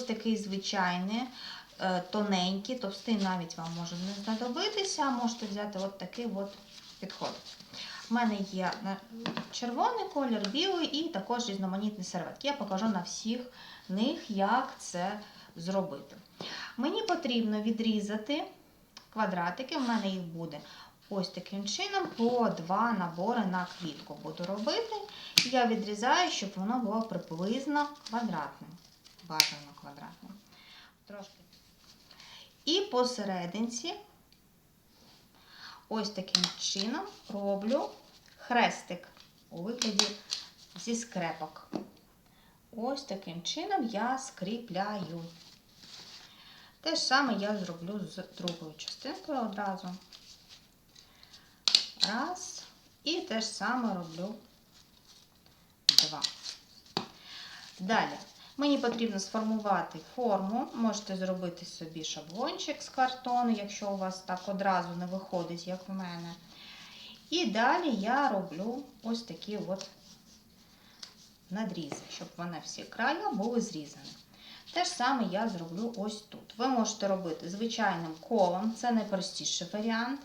такий звичайний, е, тоненький, товстий навіть вам може не знадобитися. Можете взяти от такий от підход. У мене є червоний колір, білий і також різноманітні серветки. Я покажу на всіх них, як це зробити. Мені потрібно відрізати квадратики, в мене їх буде ось таким чином, по два набори на квітку буду робити. Я відрізаю, щоб воно було приблизно квадратним. Бажано квадратним. Трошки. І посерединці, ось таким чином, роблю хрестик у вигляді зі скрепок. Ось таким чином я скріпляю. Те ж саме я зроблю з другою частинкою одразу. Раз. І те ж саме роблю два. Далі. Мені потрібно сформувати форму. Можете зробити собі шаблончик з картону, якщо у вас так одразу не виходить, як в мене. І далі я роблю ось такі от надрізи, щоб вони всі края були зрізані. Те ж саме я зроблю ось тут. Ви можете робити звичайним колом, це найпростіший варіант.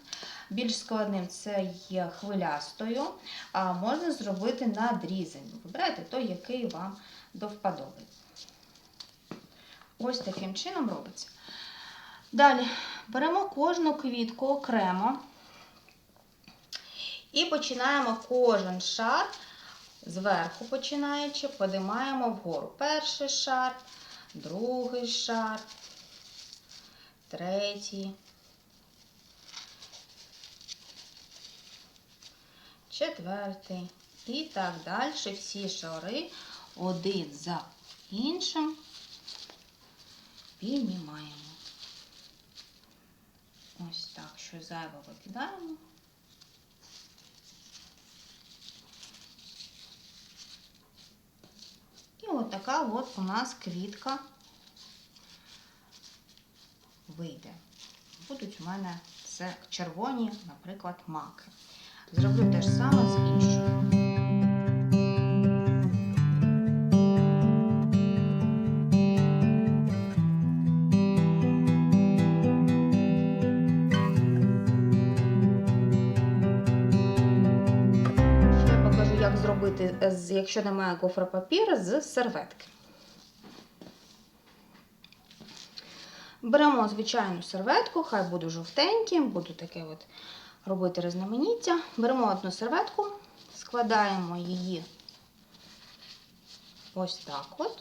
Більш складним це є хвилястою, а можна зробити надрізаним. Вибирайте той, який вам до вподоби. Ось таким чином робиться. Далі беремо кожну квітку окремо і починаємо кожен шар зверху починаючи, подимаємо вгору. Перший шар, другий шар, третій, четвертий. І так далі. Всі шари один за іншим піднімаємо. Ось так, що зайве викидаємо. І от така от у нас квітка вийде. Будуть у мене це червоні, наприклад, маки. Зроблю те ж саме з іншою. Як зробити, е, якщо немає гофропапіру, з серветки. Беремо звичайну серветку, хай буде жовтеньким, буду таке от робити різноманіття. Беремо одну серветку, складаємо її ось так от.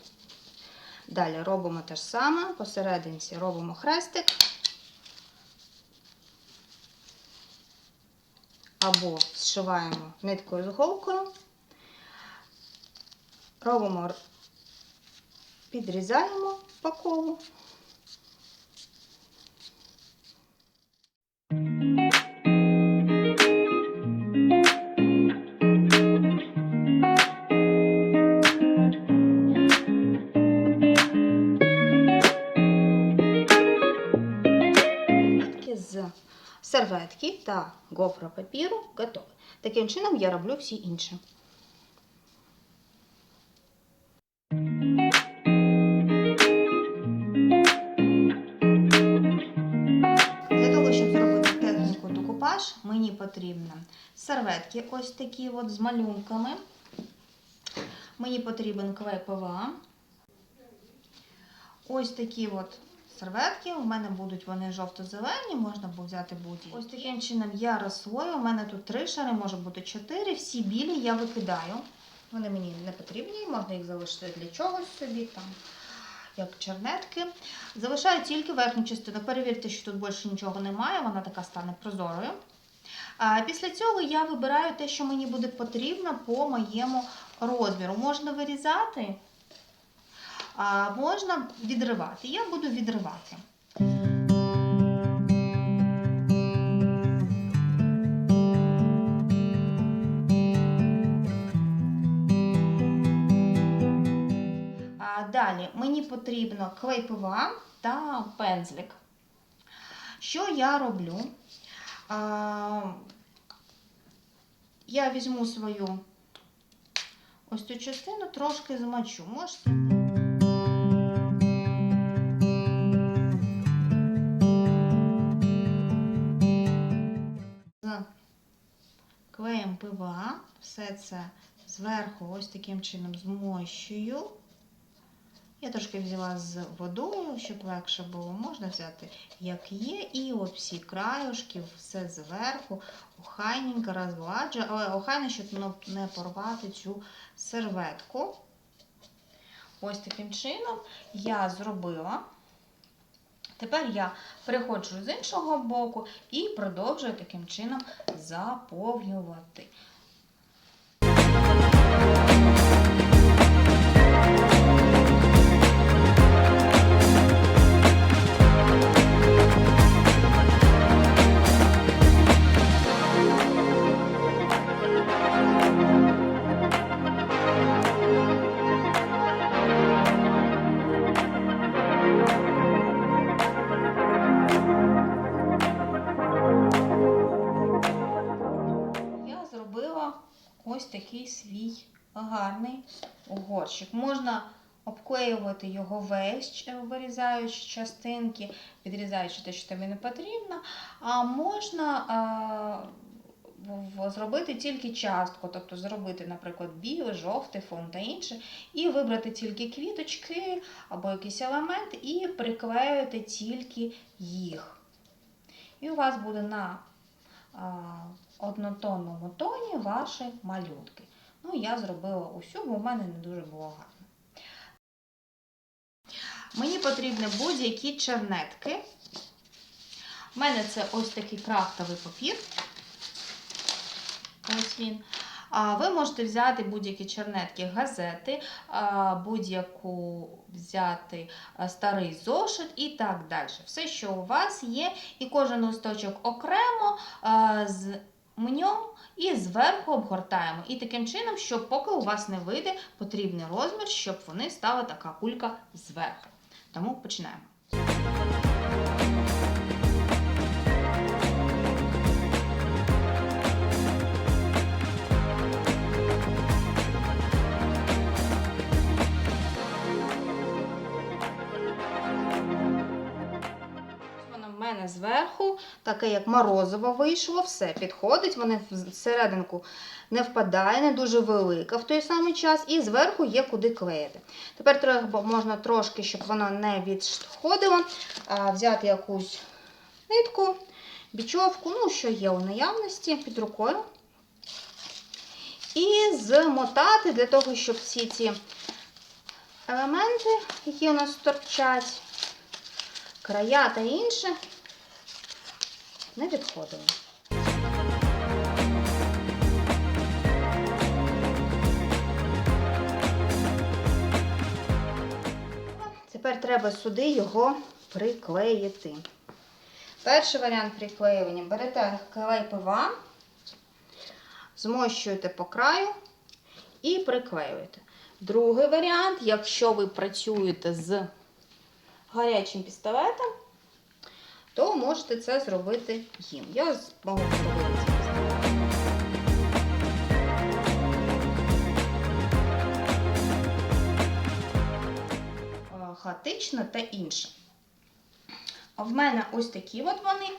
Далі робимо те ж саме, посерединці робимо хрестик. Або зшиваємо ниткою з голкою. Робимо, підрізаємо по колу. Серветки та гофропапіру готові. Таким чином я роблю всі інші. Для того, щоб зробити техніку декупаж, мені потрібно серветки ось такі от з малюнками. Мені потрібен клей ПВА. Ось такі от серветки. У мене будуть вони жовто-зелені, можна буде взяти будь-які. Ось таким чином я розслою. У мене тут три шари, може бути чотири. Всі білі я викидаю. Вони мені не потрібні, можна їх залишити для чогось собі там. Як чернетки. Залишаю тільки верхню частину. Перевірте, що тут більше нічого немає, вона така стане прозорою. А після цього я вибираю те, що мені буде потрібно по моєму розміру. Можна вирізати, а можна відривати. Я буду відривати. Далі мені потрібно клей ПВА та пензлик. Що я роблю? Я візьму свою ось цю частину, трошки змочу. Можете. ПВА. Все це зверху ось таким чином змощую. Я трошки взяла з водою, щоб легше було. Можна взяти, як є, і от всі краюшки, все зверху, охайненько розгладжую, але охайно, щоб не порвати цю серветку. Ось таким чином я зробила. Тепер я переходжу з іншого боку і продовжую таким чином заповнювати. Гарний горщик. Можна обклеювати його весь, вирізаючи частинки, відрізаючи те, що тобі не потрібно, а можна в- зробити тільки частку, тобто зробити, наприклад, білий, жовтий фон та інше, і вибрати тільки квіточки або якийсь елемент, і приклеювати тільки їх. І у вас буде на а, однотонному тоні ваші малюнки. Ну, я зробила усю, бо в мене не дуже було гарно. Мені потрібні будь-які чернетки. У мене це ось такий крафтовий папір. Ось він. А ви можете взяти будь-які чернетки, газети, будь-яку взяти старий зошит і так далі. Все, що у вас є, і кожен листочок окремо мнем і зверху обгортаємо. І таким чином, щоб поки у вас не вийде потрібний розмір, щоб вони стали така кулька зверху. Тому починаємо. Таке як морозиво вийшло, все підходить, вони всерединку не впадає, не дуже велика в той самий час, і зверху є куди клеїти. Тепер можна трошки, щоб воно не відходило, взяти якусь нитку, бічовку, ну, що є у наявності під рукою. І змотати для того, щоб всі ці елементи, які у нас торчать, края та інше не відходили. Тепер треба сюди його приклеїти. Перший варіант приклеювання. Берете клей ПВА, змощуєте по краю і приклеюєте. Другий варіант, якщо ви працюєте з гарячим пістолетом, то можете це зробити їм. Я можу зробити це. Е, та інше. В мене ось такі от вони.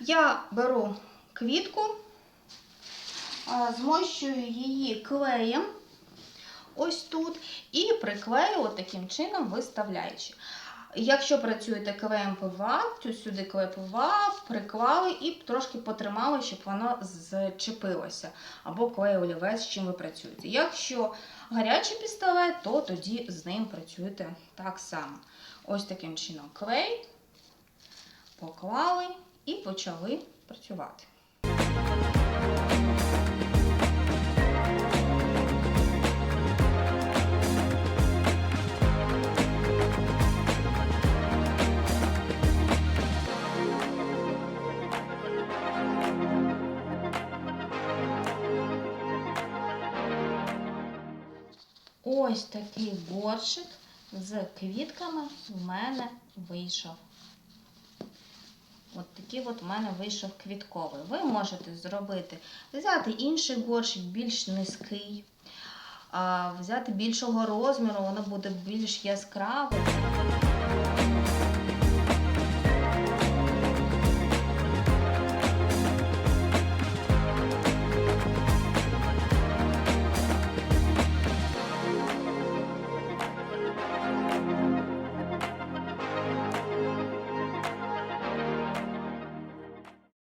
Я беру квітку, е, змощую її клеєм ось тут і приклею таким чином, виставляючи. Якщо працюєте клеєм ПВА, то сюди клей ПВА приклали і трошки потримали, щоб воно зчепилося. Або клей олівець, з чим ви працюєте. Якщо гарячий пістолет, то тоді з ним працюєте так само. Ось таким чином клей поклали і почали працювати. Ось такий борщик з квітками в мене вийшов. От такий от у мене вийшов квітковий. Ви можете зробити, взяти інший горщик, більш низький, взяти більшого розміру, воно буде більш яскраве.